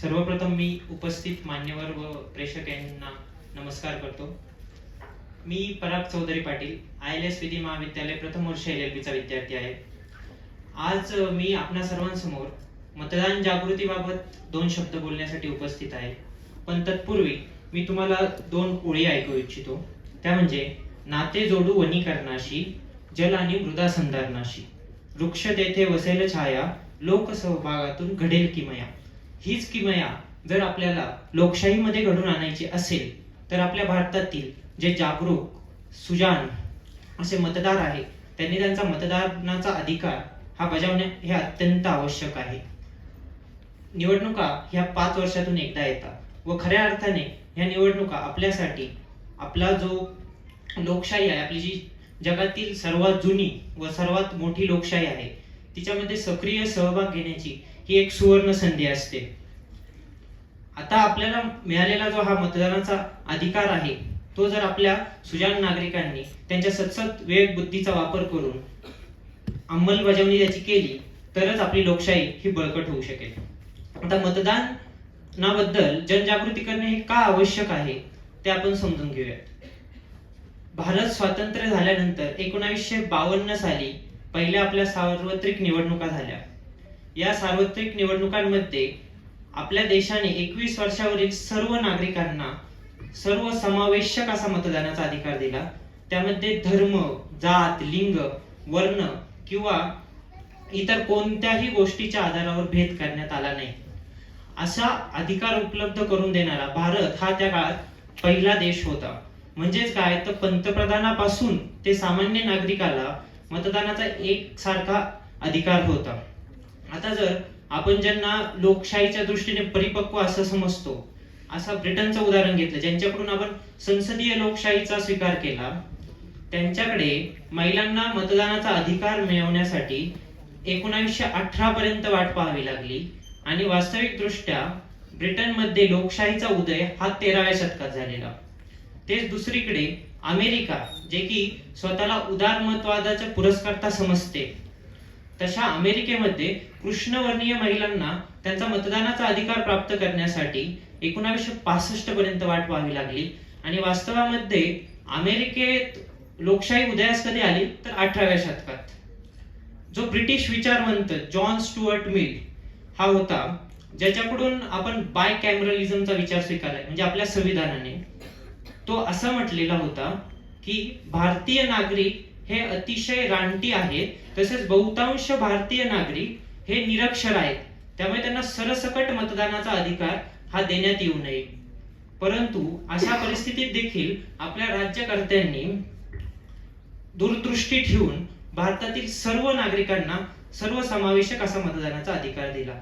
सर्वप्रथम मी उपस्थित मान्यवर व प्रेक्षक यांना नमस्कार करतो. मी Parag Chaudhari Patil I L S विधी महाविद्यालय प्रथम वर्ष एल एल बीचा विद्यार्थी आहे. आज मी आपणा सर्वांसमोर मतदान जागृतीबाबत दोन शब्द बोलण्यासाठी उपस्थित आहे. पण तत्पूर्वी मी तुम्हाला दोन ओळी ऐकू इच्छितो. त्या म्हणजे नाते जोडू वनीकरणाशी जल आणि मृदा संधारणाशी. वृक्ष तेथे वसेल छाया लोकसहभागातून घडेल किमया हीच किमया जर आपल्याला लोकशाहीमध्ये घडून आणायची असेल तर आपल्या भारतातील जे जागरूक सुजान असे मतदार आहे त्यांनी त्यांचा मतदानाचा अधिकार हा बजावणे हे अत्यंत आवश्यक आहे. निवडणुका ह्या पाच वर्षातून एकदा येतात व खऱ्या अर्थाने ह्या निवडणुका आपल्यासाठी आपला जो लोकशाही आहे आपली जी जगातील सर्वात जुनी व सर्वात मोठी लोकशाही आहे तिच्यामध्ये सक्रिय सहभाग घेण्याची ही एक सुवर्ण संधी असते. आता आपल्याला मिळालेला जो हा मतदानाचा अधिकार आहे तो जर आपल्या सुजाण नागरिकांनी त्यांच्या सतसत विवेक बुद्धीचा वापर करून अंमलबजावणी त्याची केली तरच आपली लोकशाही ही बळकट होऊ शकेल. आता मतदानाबद्दल जनजागृती करणे हे का आवश्यक आहे ते आपण समजून घेऊयात. भारत स्वातंत्र्य झाल्यानंतर एकोणावीसशे बावन्न साली पहिल्या आपल्या सार्वत्रिक निवडणुका झाल्या. या सार्वत्रिक निवडणुकांमध्ये आपल्या देशाने एकवीस वर्षावरील सर्व नागरिकांना सर्व समावेशक असा मतदानाचा अधिकार दिला. त्यामध्ये धर्म जात लिंग वर्ण किंवा इतर कोणत्याही गोष्टीच्या आधारावर भेद करण्यात आला नाही. असा अधिकार उपलब्ध करून देणारा भारत हा त्या काळात पहिला देश होता. म्हणजेच काय? तर पंतप्रधानापासून ते सामान्य नागरिकाला मतदानाचा एक सारखा अधिकार होता. आता जर आपण ज्यांना लोकशाहीच्या दृष्टीने परिपक्व असं समजतो असा ब्रिटनचं उदाहरण घेतलं. ज्यांच्याकडून आपण संसदीय लोकशाहीचा स्वीकार केला त्यांच्याकडे महिलांना मतदानाचा अधिकार मिळवण्यासाठी एकोणावीसशे अठरा पर्यंत वाट पाहावी लागली. आणि वास्तविक दृष्ट्या ब्रिटनमध्ये लोकशाहीचा उदय हा तेराव्या शतकात झालेला. तेच दुसरीकडे अमेरिका जे की स्वतःला उदारमतवादाचा पुरस्कर्ता समजते. तशा अमेरिकेमध्ये कृष्णवर्णीय महिलांना त्यांचा मतदानाचा अधिकार प्राप्त करण्यासाठी एकोणावीसशे पासष्ट पर्यंत वाट पाहावी लागली. आणि वास्तवामध्ये अमेरिकेत लोकशाही उदयास कधी आली? तर अठराव्या शतकात. जो ब्रिटिश विचारवंत जॉन स्टुअर्ट मिल हा होता ज्याच्याकडून आपण बाय कॅमरलिझमचा विचार स्वीकारलाय म्हणजे आपल्या संविधानाने तो असं म्हटलेला होता की भारतीय नागरिक हे अतिशय रानटी आहेत. तसेच बहुतांश भारतीय नागरिक हे निरक्षर आहेत. त्यामुळे त्यांना सरसकट मतदानाचा अधिकार हा देण्यात येऊ नये. परंतु अशा परिस्थितीत देखील आपल्या राज्यकर्त्यांनी दूरदृष्टी ठेवून भारतातील सर्व नागरिकांना सर्वसमावेशक असा मतदानाचा अधिकार दिला.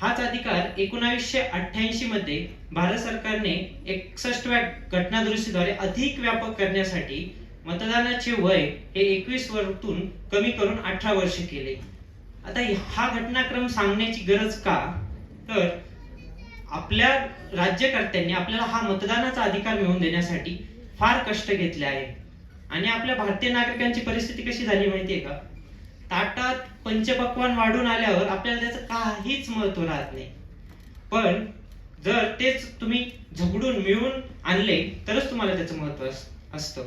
हाच अधिकार एकोणावीसशे अठ्ठ्याऐंशी मध्ये भारत सरकारने एकसष्टव्या घटना दुरुस्तीद्वारे अधिक व्यापक करण्यासाठी मतदानाचे वय हे एकवीस वरतून कमी करून अठरा वर्ष केले. आता हा घटनाक्रम सांगण्याची गरज का? तर आपल्या राज्यकर्त्यांनी आपल्याला हा मतदानाचा अधिकार मिळवून देण्यासाठी फार कष्ट घेतले आहे. आणि आपल्या भारतीय नागरिकांची परिस्थिती कशी झाली माहितीये का? ताटात पंचपक्वान वाढून आल्यावर आपल्याला त्याचं काहीच महत्त्व राहत नाही. पण जर तेच तुम्ही झगडून मिळून आणले तरच तुम्हाला त्याचं महत्त्व असतं.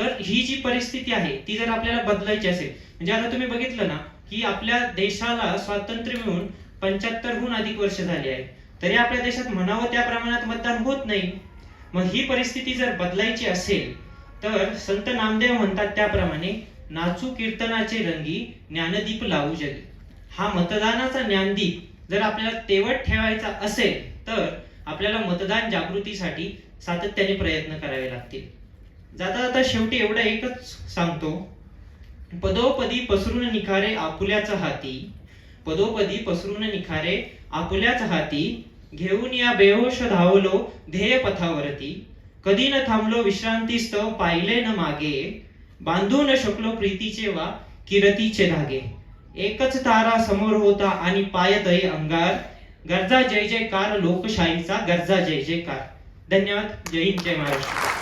तर ही जी परिस्थिती आहे ती जर आपल्याला बदलायची असेल म्हणजे आता तुम्ही बघितलं ना की आपल्या देशाला स्वातंत्र्य मिळून पंच्याहत्तरहून अधिक वर्ष झाली आहे तरी आपल्या देशात म्हणावं त्या प्रमाणात मतदान होत नाही. मग ही परिस्थिती जर बदलायची असेल तर संत नामदेव म्हणतात त्याप्रमाणे नाचू कीर्तनाचे रंगी ज्ञानदीप लावू जगे. हा मतदानाचा ज्ञानदीप जर आपल्याला तेवट ठेवायचा असेल तर आपल्याला मतदान जागृतीसाठी सातत्याने प्रयत्न करावे लागतील. जाता जाता शेवटी एवढं एकच सांगतो. पदोपदी पसरून निखारे आपुल्याच हाती. पदोपदी पसरून निखारे आपुल्याच हाती. घेऊन या बेहोश धावलो ध्येय पथावरती. कधी न थांबलो विश्रांतीस्तव पाहिले न मागे. बांधू न शकलो प्रीतीचे वा किरतीचे धागे. एकच तारा समोर होता आणि पायतळे अंगार. गरजा जय जयकार लोकशाहीचा गरजा जय जयकार. धन्यवाद. जय हिंद जय महाराष्ट्र.